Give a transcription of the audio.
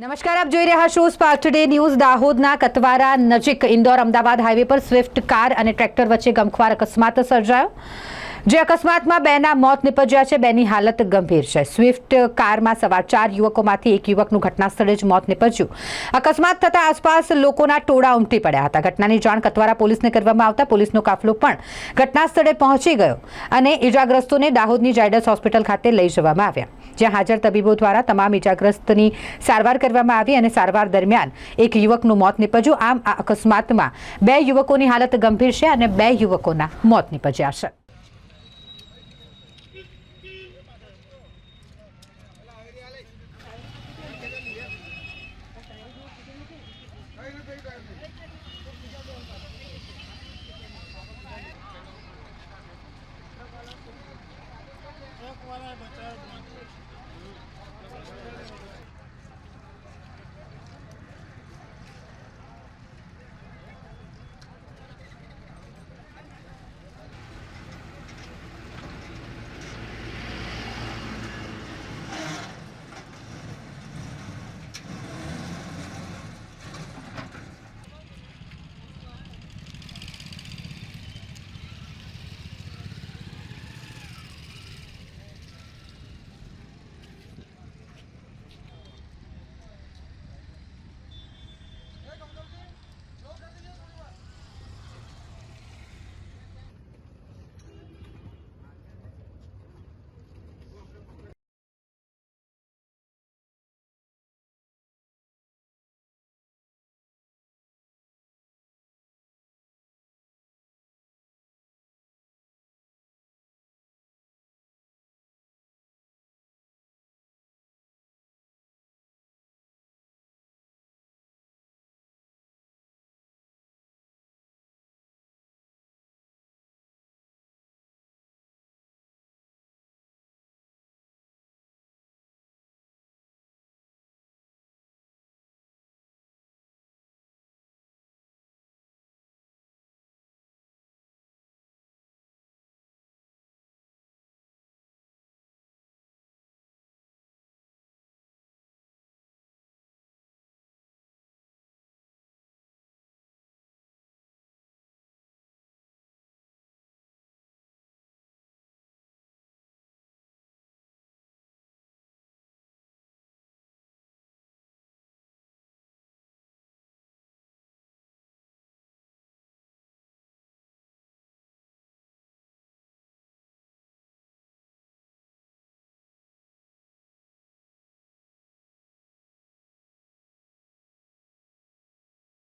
નમસ્કાર, આપ જોઈ રહ્યા છો સ્પાર્ક ટુડે ન્યૂઝ દાહોદના કતવારા નજીક ઇન્દોર અમદાવાદ હાઈવે પર સ્વિફ્ટ કાર અને ટ્રેક્ટર વચ્ચે ગમખ્વાર અકસ્માત સર્જાયો. જે અકસ્માતમાં બેના મોત નિપજ્યા છે, બેની હાલત ગંભીર છે. સ્વિફ્ટ કારમાં સવાર ચાર યુવકોમાંથી એક યુવકનું ઘટના સ્થળે જ મોત નિપજ્યું. અકસ્માત થતાં આસપાસ લોકોના ટોળા ઉમટી પડ્યા હતા. ઘટનાની જાણ કતવારા પોલીસને કરવામાં આવતા પોલીસનો કાફલો પણ ઘટના સ્થળે પહોંચી ગયો અને ઇજાગ્રસ્તોને દાહોદની જાયડસ હોસ્પિટલ ખાતે લઈ જવામાં આવ્યા. જ્યાં હાજર તબીબો દ્વારા તમામ ઇજાગ્રસ્તની સારવાર કરવામાં આવી અને સારવાર દરમિયાન એક યુવકનું મોત નિપજ્યું. આમ આ અકસ્માતમાં બે યુવકોની હાલત ગંભીર છે અને બે યુવકોના મોત નિપજ્યા છે. Thank you.